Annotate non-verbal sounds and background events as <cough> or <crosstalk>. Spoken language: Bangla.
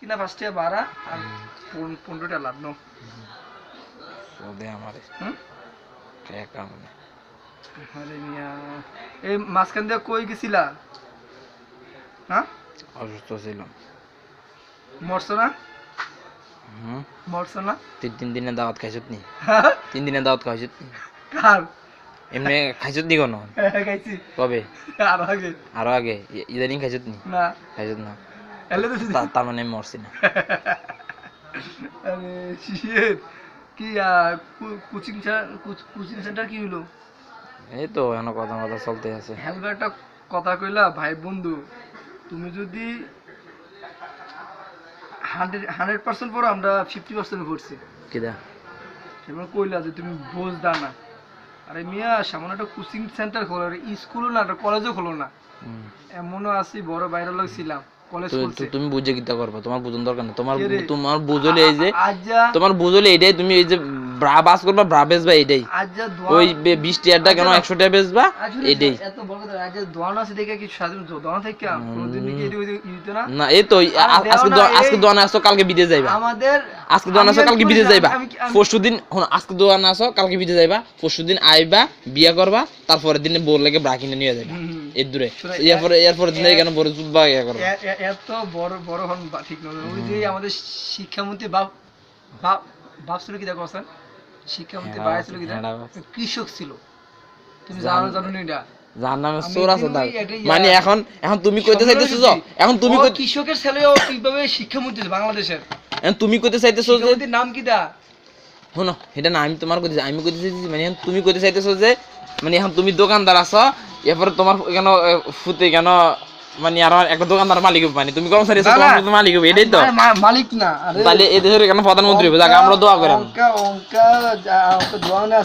কিনা পাঁচটা বাড়া আর পন- পনেরোটা লাভ নো ওদে আমার। আরে মিয়া এই মাঝখান দিয়ে কই গেছিলা? হ্যাঁ? অসুস্থ ছিলাম। মরছো না? হুম? মরছো না? তিন তিন দিনে দাওয়াত খাইছত নি। হ্যাঁ? তিন দিনে দাওয়াত খাইছত নি। কার? এমনি খাইছত নি কোনো? <laughs> খাইছি। কবে? আর আগে। আরও আগে? ইদানিং খাইছত নি? না। খাইছত না। তার মানে আমি মরছি না। <laughs> আরে শিশের কি কোচিং কোচিং সেন্টার কি হলো এই তো এখন কথা কথা চলতে আছে। হেলবা একটা কথা কইলা ভাই বন্ধু তুমি যদি হান্ড্রেড হান্ড্রেড পার্সেন্ট পড়ো আমরা ফিফটি পার্সেন্ট পড়ছি। কইলা যে তুমি বুঝদা না। আরে মিয়া সামনে একটা কোচিং সেন্টার খোলো স্কুলও না একটা কলেজও খোলো না। এমনও আছি বড় বাইরে লোক ছিলাম তুমি বুঝে কিতা করবা? তোমার বুঝন দরকার না তোমার তোমার বুঝলে এই যে তোমার বুঝলে এটাই তুমি এই যে ব্রা বাস করবা ব্রা বেচবা দোয়া ওই বিশ টিয়ারটা কেন। একশো টাকা বেচবা? এটাই না? এই তো আজকে দোয়ানে আসো কালকে বিদেশ যাইবা। আমাদের আজকে দোয়ান আসো কালকে বিদেশ যাইবা। আমি- আমি- পরশু দিন আজকে দোয়ান আসো কালকে বিদেশ যাইবা। পরশু দিন আইবা বিয়া করবা তারপরের দিনে বোর লেগে ব্রা কিনে নিয়ে যাইবা। এর দূরে। এরপরে এরপরে দিনে কেন বড় চুদ বা ইয়া করবা। এত বড় বড় হন ঠিক নয় ওই যে আমাদের শিক্ষামন্ত্রী বাপ বাপ বাপ ছিল কি দেখো আছেন শিক্ষামন্ত্রী হ্যাঁ, ছিল কি হ্যাঁ, কৃষক ছিল। তুমি জানো জানো না এটা? যার নামে চোর আছে তার। মানে এখন এখন তুমি কইতে চাইতেছো এখন তুমি কৃষকের ছেলে ও কীভাবে শিক্ষামন্ত্রী বাংলাদেশের। তুমি কইতে চাইতেছো যে নাম কি দা? শোনো এটা না আমি তোমার কইতে আমি কইতে চাইতেছি মানে তুমি কইতে চাইতেছো যে মানে এখন তুমি দোকানদার আছো এরপরে তোমার কেন ফুতে কেন মানে আর একটা দোকানদার মালিক হবে মানে। তুমি কর্মচারী আছো। তোমার তো মালিক হবে এটাই তো। মালিক না তাহলে এই দেশের কেন প্রধানমন্ত্রী হবে যাকে আমরা দোয়া করি অঙ্কা অঙ্কা দোয়া না